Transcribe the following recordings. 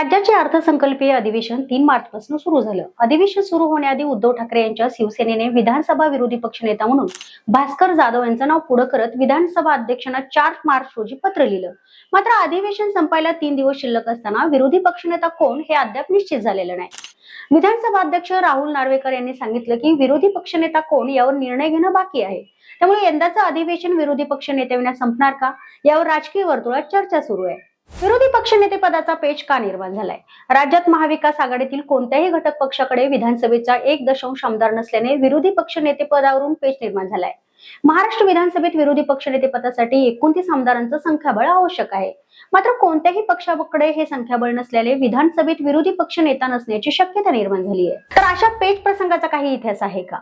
राज्याचे अर्थसंकल्पीय अधिवेशन तीन मार्च पासून सुरू झालं. अधिवेशन सुरू होण्याआधी उद्धव ठाकरे यांच्या शिवसेनेने विधानसभा विरोधी पक्षनेता म्हणून भास्कर जाधव यांचं नाव पुढे करत विधानसभा अध्यक्षांना चार मार्च रोजी पत्र लिहिलं. मात्र अधिवेशन संपायला तीन दिवस शिल्लक असताना विरोधी पक्षनेता कोण हे अद्याप निश्चित झालेलं नाही. विधानसभा अध्यक्ष राहुल नार्वेकर यांनी सांगितलं की विरोधी पक्षनेता कोण यावर निर्णय घेणं बाकी आहे. त्यामुळे यंदाचं अधिवेशन विरोधी पक्ष नेत्याविना संपणार का? यावर राजकीय वर्तुळात चर्चा सुरू आहे. विरोधी पक्षनेते पदाचा पेच का निर्माण झालाय? राज्यात महाविकास आघाडीतील कोणत्याही घटक पक्षाकडे विधानसभेचा एक दशांश आमदार नसल्याने विरोधी पक्षनेते पदावरून पेच निर्माण झालाय. महाराष्ट्र विधानसभेत विरोधी पक्षनेते पदासाठी एकोणतीस आमदारांचं संख्याबळ आवश्यक आहे. मात्र कोणत्याही पक्षाकडे हे संख्याबळ नसल्याने विधानसभेत विरोधी पक्ष नेता नसण्याची शक्यता निर्माण झाली आहे तर अशा पेच प्रसंगाचा काही इतिहास आहे का?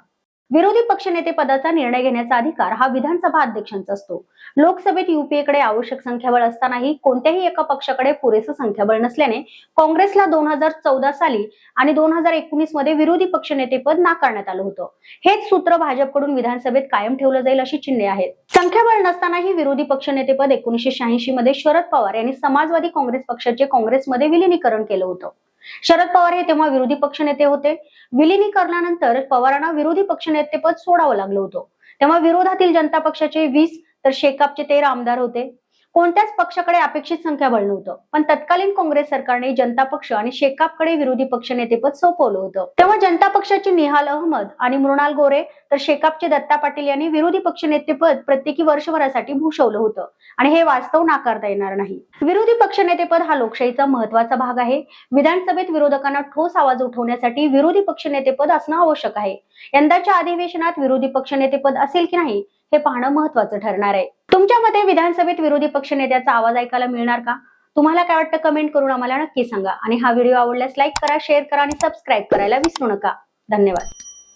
विरोधी पक्षनेते पदाचा निर्णय घेण्याचा अधिकार हा विधानसभा अध्यक्षांचा असतो. लोकसभेत युपीएकडे आवश्यक संख्याबळ असतानाही कोणत्याही एका पक्षाकडे पुरेसं संख्याबळ नसल्याने काँग्रेसला दोन हजार चौदा साली आणि दोन हजार एकोणीसमध्ये विरोधी पक्षनेतेपद नाकारण्यात आलं होतं. हेच सूत्र भाजपकडून विधानसभेत कायम ठेवलं जाईल अशी चिन्हे आहेत. संख्याबळ नसतानाही विरोधी पक्षनेतेपद एकोणीसशे शहाऐंशी मध्ये शरद पवार यांनी समाजवादी काँग्रेस पक्षाचे काँग्रेसमध्ये विलिनीकरण केलं होतं. शरद पवार हे तेव्हा विरोधी पक्षनेते होते. विलिनीकरणानंतर पवारांना विरोधी पक्षनेतेपद सोडावं लागलं होतं. तेव्हा विरोधातील जनता पक्षाचे वीस तर शेकापचे तेरा आमदार होते. कोणत्याच पक्षाकडे अपेक्षित संख्याबळ नव्हतं. पण तत्कालीन काँग्रेस सरकारने जनता पक्ष आणि शेकापकडे विरोधी पक्षनेतेपद सोपवलं होतं. तेव्हा जनता पक्षाची निहाल अहमद आणि मृणाल गोरे तर शेकापचे दत्ता पाटील यांनी विरोधी पक्षनेतेपद प्रत्येकी वर्षभरासाठी भूषवलं होतं. आणि हे वास्तव नाकारता येणार नाही. विरोधी पक्षनेतेपद हा लोकशाहीचा महत्त्वाचा भाग आहे. विधानसभेत विरोधकांना ठोस आवाज उठवण्यासाठी विरोधी पक्षनेतेपद असणं आवश्यक आहे. यंदाच्या अधिवेशनात विरोधी पक्षनेतेपद असेल की नाही हे पाहणं महत्वाचं ठरणार आहे. तुमच्या मते विधानसभेत विरोधी पक्षनेत्याचा आवाज ऐकायला मिळणार का? तुम्हाला काय वाटतं कमेंट करून आम्हाला नक्की सांगा. आणि हा व्हिडिओ आवडल्यास लाईक करा शेअर करा आणि सबस्क्राईब करायला विसरू नका. धन्यवाद.